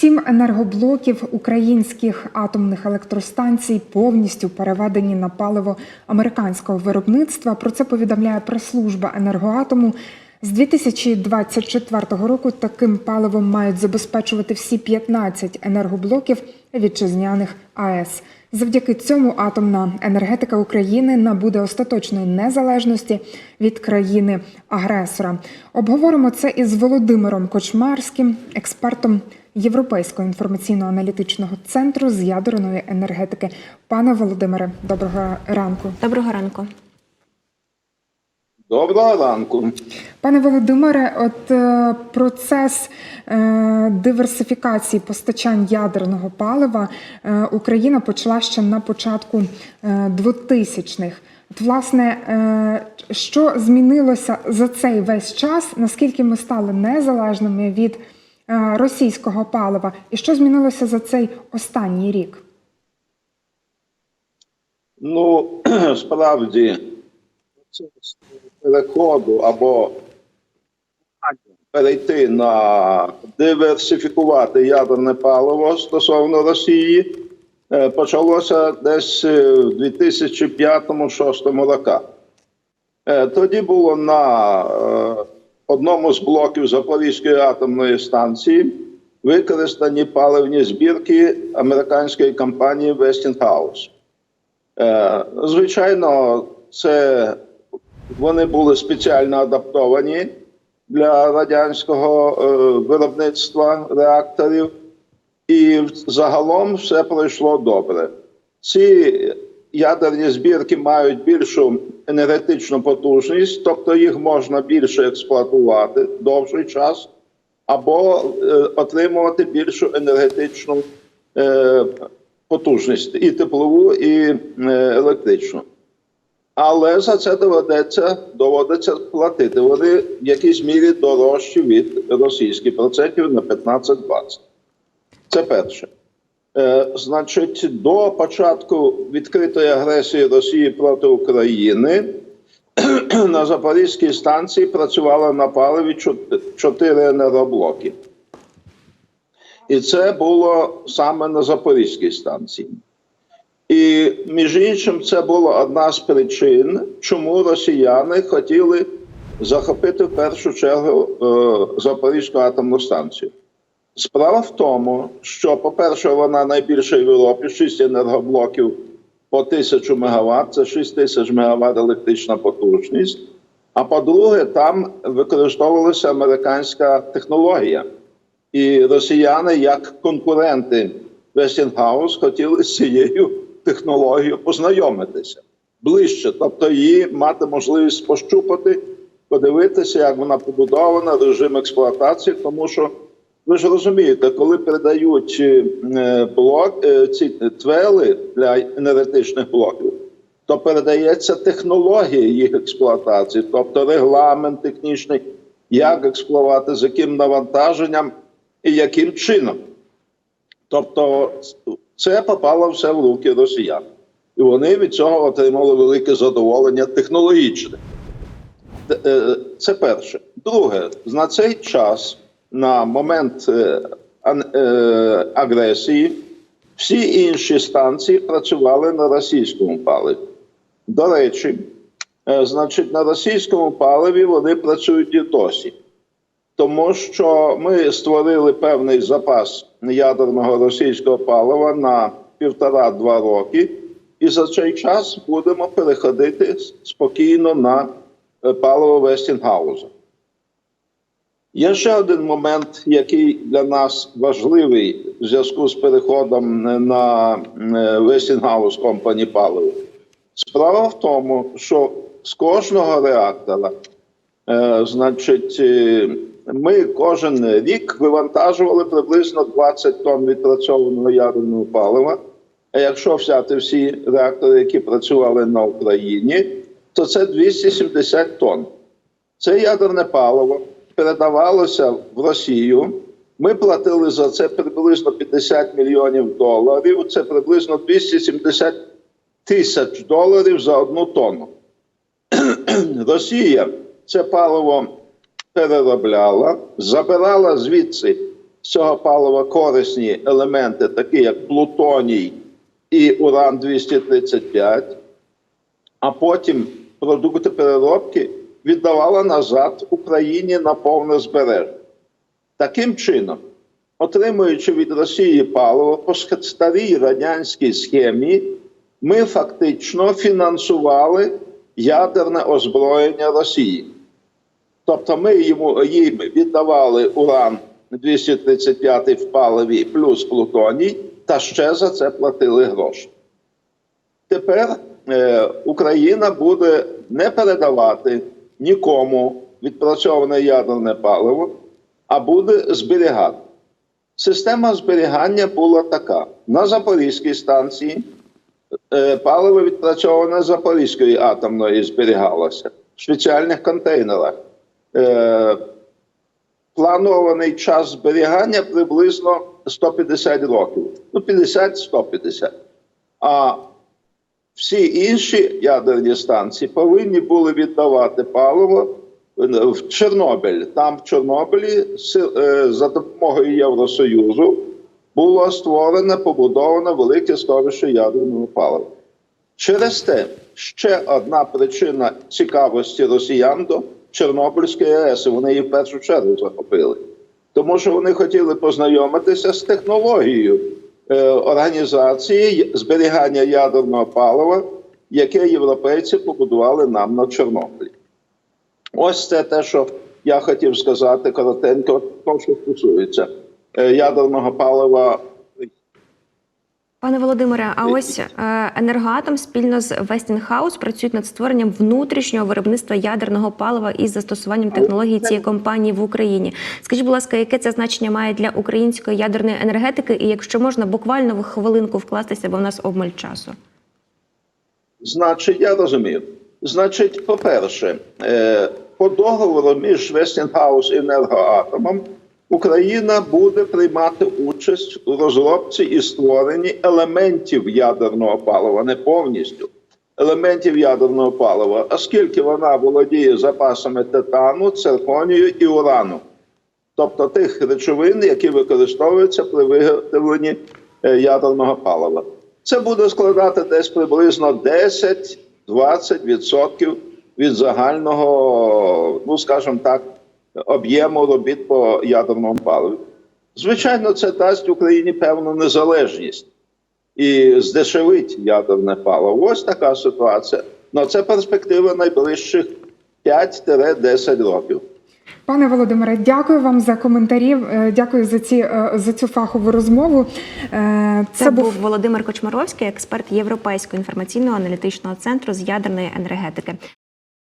Сім енергоблоків українських атомних електростанцій повністю переведені на паливо американського виробництва. Про це повідомляє прес-служба енергоатому. З 2024 року таким паливом мають забезпечувати всі 15 енергоблоків вітчизняних АЕС. Завдяки цьому атомна енергетика України набуде остаточної незалежності від країни-агресора. Обговоримо це із Володимиром Кочмарським, експертом Європейського інформаційно-аналітичного центру з ядерної енергетики. Пане Володимире, доброго ранку. Доброго ранку. Доброго ранку. Пане Володимире, от е, процес е, диверсифікації постачань ядерного палива е, Україна почала ще на початку е, 2000-х. От, власне, е, що змінилося за цей весь час? Наскільки ми стали незалежними від російського палива, і що змінилося за цей останній рік? Ну, справді, переходу або перейти на диверсифікувати ядерне паливо стосовно Росії е, почалося десь е, в 2005-2006 роках. Е, Тоді було на е, одному з блоків Запорізької атомної станції використані паливні збірки американської компанії Westinghouse. Е, Звичайно, це вони були спеціально адаптовані для радянського е, виробництва реакторів, і загалом все пройшло добре. Ці ядерні збірки мають більшу енергетичну потужність, тобто їх можна більше експлуатувати довший час, або е, отримувати більшу енергетичну е, потужність і теплову, і е, електричну. Але за це доведеться, доводиться платити. Вони в якійсь мірі дорожчі від російських процентів на 15-20. Це перше. Е, значить, до початку відкритої агресії Росії проти України на Запорізькій станції працювало на паливі чот- чотири енергоблоки. І це було саме на Запорізькій станції. І між іншим, це була одна з причин, чому росіяни хотіли захопити в першу чергу е, Запорізьку атомну станцію. Справа в тому, що, по-перше, вона найбільша в Європі, 6 енергоблоків по 1000 МВт, це 6 тисяч МВт електрична потужність. А по-друге, там використовувалася американська технологія. І росіяни, як конкуренти Westinghouse, хотіли з цією технологією познайомитися ближче, тобто її мати можливість пощупати, подивитися, як вона побудована, режим експлуатації, тому що ви ж розумієте, коли передають е, блок е, ці твели для енергетичних блоків, то передається технологія їх експлуатації, тобто регламент технічний, як експлуатувати, з яким навантаженням і яким чином. Тобто це попало все в руки росіян. І вони від цього отримали велике задоволення технологічне. Е, Це перше. Друге, на цей час, на момент е, е, агресії, всі інші станції працювали на російському паливі. До речі, е, значить, на російському паливі вони працюють і досі. Тому що ми створили певний запас ядерного російського палива на півтора-два роки, і за цей час будемо переходити спокійно на паливо Вестінгауза. Є ще один момент, який для нас важливий в зв'язку з переходом на е, Westinghouse Company паливо. Справа в тому, що з кожного реактора Е, Значить, е, ми кожен рік вивантажували приблизно 20 тонн відпрацьованого ядерного палива. А якщо взяти всі реактори, які працювали на Україні, то це 270 тонн. Це ядерне паливо передавалося в Росію. Ми платили за це приблизно 50 мільйонів доларів. Це приблизно 270 тисяч доларів за одну тонну. Росія це паливо переробляла, забирала звідси з цього палива корисні елементи, такі як плутоній і уран 235, а потім продукти переробки віддавала назад Україні на повне збереження. Таким чином, отримуючи від Росії паливо по старій радянській схемі, ми фактично фінансували ядерне озброєння Росії. Тобто ми йому, їм віддавали уран 235 в паливі плюс плутоній, та ще за це платили гроші. Тепер е, Україна буде не передавати нікому відпрацьоване ядерне паливо, а буде зберігати. Система зберігання була така: на Запорізькій станції е, паливо відпрацьоване Запорізької атомної зберігалося в спеціальних контейнерах. Е, планований час зберігання приблизно 150 років. Ну, 50-150. А всі інші ядерні станції повинні були віддавати паливо в Чорнобиль. Там в Чорнобилі е, за допомогою Євросоюзу було створене, побудоване велике сховище ядерного палива. Через те ще одна причина цікавості росіян до Чорнобильської АЕС. Вони її в першу чергу захопили, тому що вони хотіли познайомитися з технологією е, організації зберігання ядерного палива, яке європейці побудували нам на Чорнобилі. Ось це те, що я хотів сказати коротенько, то, що стосується е, ядерного палива Пане Володимире, а ось е, енергоатом спільно з Westinghouse працюють над створенням внутрішнього виробництва ядерного палива із застосуванням технологій цієї компанії в Україні. Скажіть, будь ласка, яке це значення має для української ядерної енергетики? І якщо можна буквально в хвилинку вкластися, бо в нас обмаль часу. Значить, я розумію. Значить, по-перше, е, по договору між Westinghouse і енергоатомом Україна буде приймати участь у розробці і створенні елементів ядерного палива, не повністю елементів ядерного палива, оскільки вона володіє запасами титану, цирконію і урану, тобто тих речовин, які використовуються при виготовленні е, ядерного палива. Це буде складати десь приблизно 10-20% від загального, ну скажімо так, об'єму робіт по ядерному паливу. Звичайно, це дасть Україні певну незалежність і здешевить ядерне паливо. Ось така ситуація. Ну це перспектива найближчих 5-10 років. Пане Володимире, дякую вам за коментарі. е, Дякую за ці е, за цю фахову розмову. Е, Це, був Володимир Кочмаровський, експерт Європейського інформаційного аналітичного центру з ядерної енергетики.